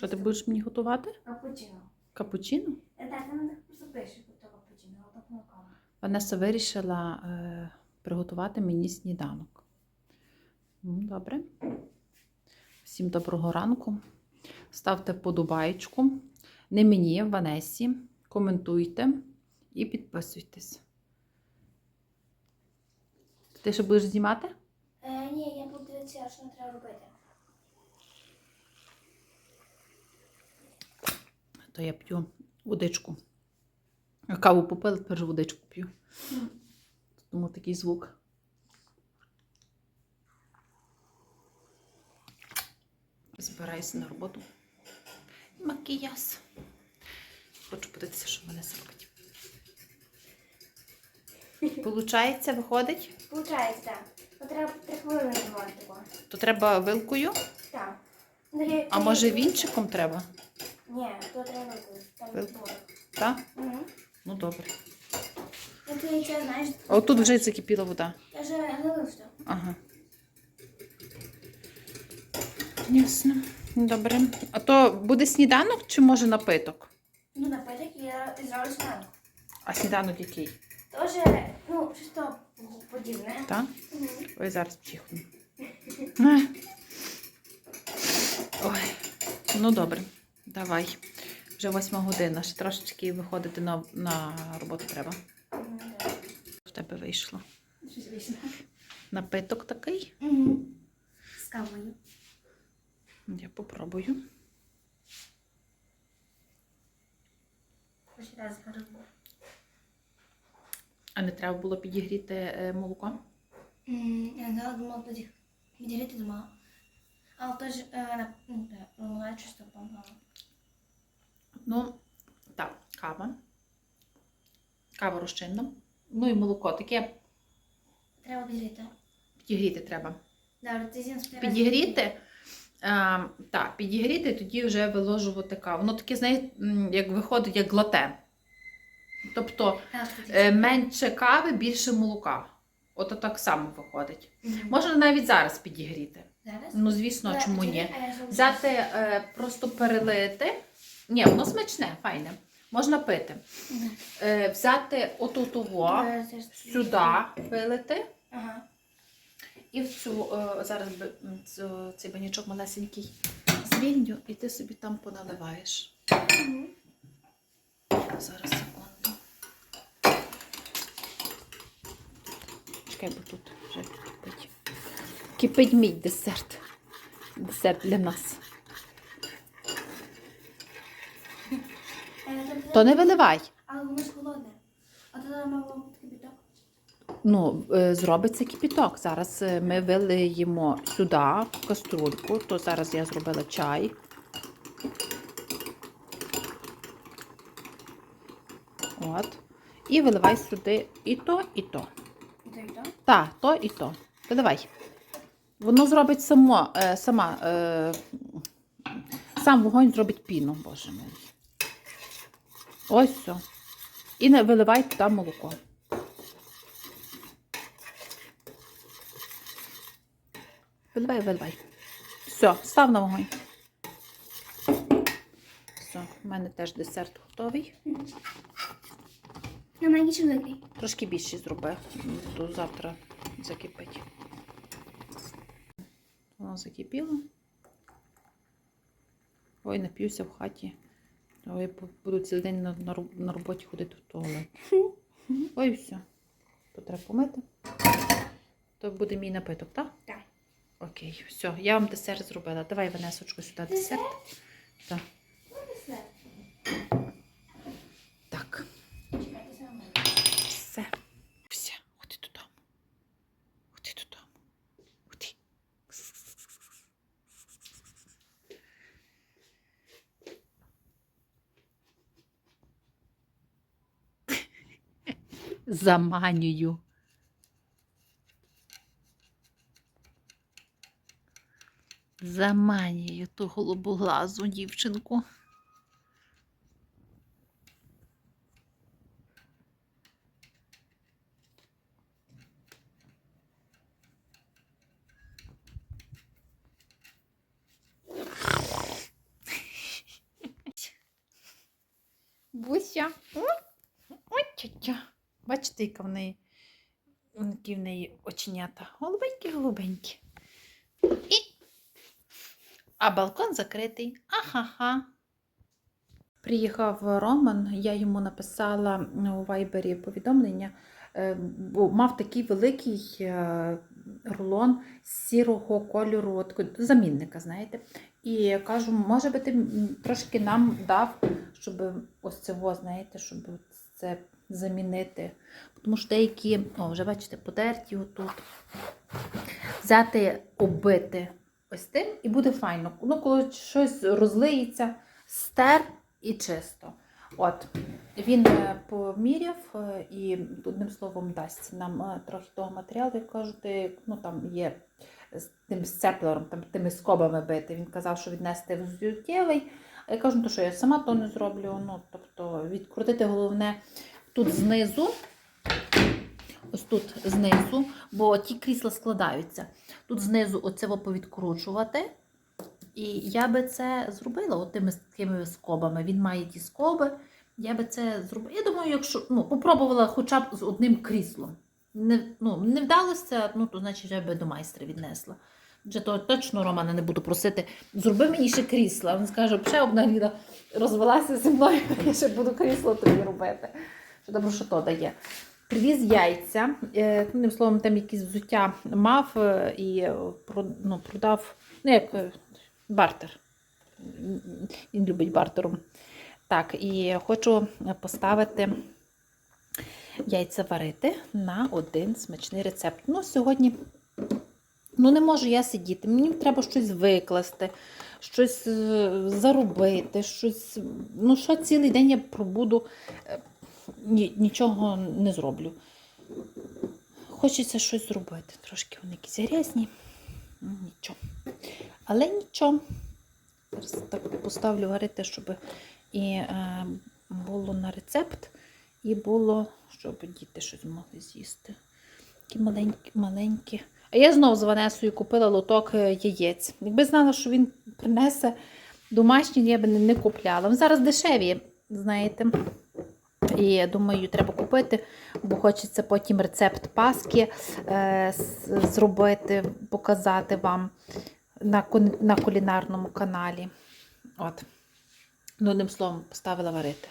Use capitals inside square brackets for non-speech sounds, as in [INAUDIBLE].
Що ти будеш мені готувати? Капучино. Капучино? Е, Так, там так просто пише, капучино, а так молоко. Ванеса вирішила е, приготувати мені сніданок. Ну, Добре. Всім доброго ранку. Ставте подобаєчку. Не мені, Ванесі. Коментуйте і підписуйтесь. Ти ще будеш знімати? Е, ні, я буду дивитися, що не треба робити. То я п'ю водичку. Каву попила, тепер водичку п'ю. Тому такий звук. Збираюся на роботу. Макіяж. Хочу подивитися, що в мене зробить. Получається, виходить? Получається, так. Треба три хвилини тримати. То треба вилкою, Так. А може вінчиком треба? Ні, то треба викликати. Там Вилку. збори. Так? Угу. Ну добре. О, тут вже закипіла вода. Я вже налив все. Ага. Ясно. Добре. А то буде сніданок чи може напиток? Ну, напиток я зроблю сніданок. А сніданок який? Тоже, ну, щось подібне. Так? Мгм. Ой, зараз чихну. Е. [LAUGHS] Ой. Ну добре, давай. Вже восьма година. Ще трошечки виходити на, на роботу треба. В тебе вийшло. Щось. Напиток такий. Мгм. З кавою. Я попробую. Хоч раз беру. А не треба було підігріти е, молоко? Я зараз думала відділити дома. Але теж е, на ну, так, вона чисто помагала. Ну, так, кава. Кава розчинна. Ну і молоко. Таке Треба відділити. підігріти треба. Підігріти. А, так, підігріти, тоді вже виложувати каву. Воно таке, знаєте, як виходить, як глате. Тобто е, менше кави, більше молока. Ото так само виходить. Можна навіть зараз підігріти. Зараз? Ну, звісно, чому ні? Взяти, е, просто перелити. Ні, воно смачне, файне. Можна пити. Е, взяти оту того, Е, сюди вилити. Ага. І в цю е, зараз м, цю- цей банячок малесенький звільню, і ти собі там поналиваєш. Зараз секунду. Чекай, бо тут вже кипить. Кипить мій десерт. Десерт для нас. Е, тобто- То не виливай. Але воно ж холодне. А то мало бути кипяток. Ну, е, зробиться кипіток. Зараз е, ми вилиємо сюди в каструльку, то зараз я зробила чай. От. І виливай сюди і то, і то. І то, і то. Так, то і то. Виливай. Воно зробить само, е, сама, сам вогонь зробить піну, боже мій. Ось все. І не виливай туди молоко. Виливай, виливай. Все, став на вогонь. Все, в мене теж десерт готовий. На мене великий. Трошки більше зроби, то завтра закипить. Воно закипіло. Ой, нап'юся в хаті. Ой, я буду цілий день на, на, на роботі ходити в туалет. Ой, все. То треба помити. То буде мій напиток, так? Так. Окей, все, я вам десерт зробила. Давай, Венесочку, сюди десерт. Так. Заманюю. Заманюю ту голубоглазу дівчинку. Буся. Бачите, яка в неї, які в неї оченята. Голубенькі, голубенькі. І... А балкон закритий. Ахаха. Приїхав Роман, я йому написала у вайбері повідомлення, е, мав такий великий е, рулон сірого кольору, замінника, знаєте. І кажу, може би ти трошки нам дав, щоб ось цього, знаєте, щоб це замінити. Тому що деякі, о, вже бачите, подерті отут. Взяти, оббити ось тим, і буде файно. Ну, коли щось розлиється, стер і чисто. От, він е, поміряв е, і одним словом дасть нам е, трохи того матеріалу, як кажуть, ну там є з тим сцеплером, там тими скобами бити. Він казав, що віднести в. А я кажу, ну, то що я сама то не зроблю. Ну, тобто відкрутити головне тут знизу, ось тут знизу, бо ті крісла складаються. Тут знизу оце повідкручувати. І я би це зробила от тими такими скобами. Він має ті скоби. Я би це зробила. Я думаю, якщо ну, попробувала хоча б з одним кріслом. Не, ну, не вдалося, ну, то значить вже би до майстра віднесла. Вже то точно Романа не буду просити. Зроби мені ще крісла. Він скаже, ще одна Ліда розвелася зі мною, [LAUGHS] я ще буду крісло тобі робити. Що добре, що то дає. Привіз яйця, е, одним словом, там якісь взуття мав е, і е, ну, продав, ну як бартер. Він любить бартером. Так, і хочу поставити яйця варити на один смачний рецепт. Ну, сьогодні ну, не можу я сидіти. Мені треба щось викласти, щось заробити, щось. Ну, що цілий день я пробуду, ні, нічого не зроблю. Хочеться щось зробити. Трошки вони якісь грязні. Ну, Нічого. Але нічого. Зараз так поставлю варити, щоб і е, було на рецепт, і було, щоб діти щось могли з'їсти. Такі маленькі, маленькі. А я знову з Ванесою купила лоток е, яєць. Якби знала, що він принесе домашні, я б не, не купляла. Зараз дешеві, знаєте. І я думаю, треба купити, бо хочеться потім рецепт паски е, зробити, показати вам на, на кулінарному каналі. От. Ну, одним словом, поставила варити.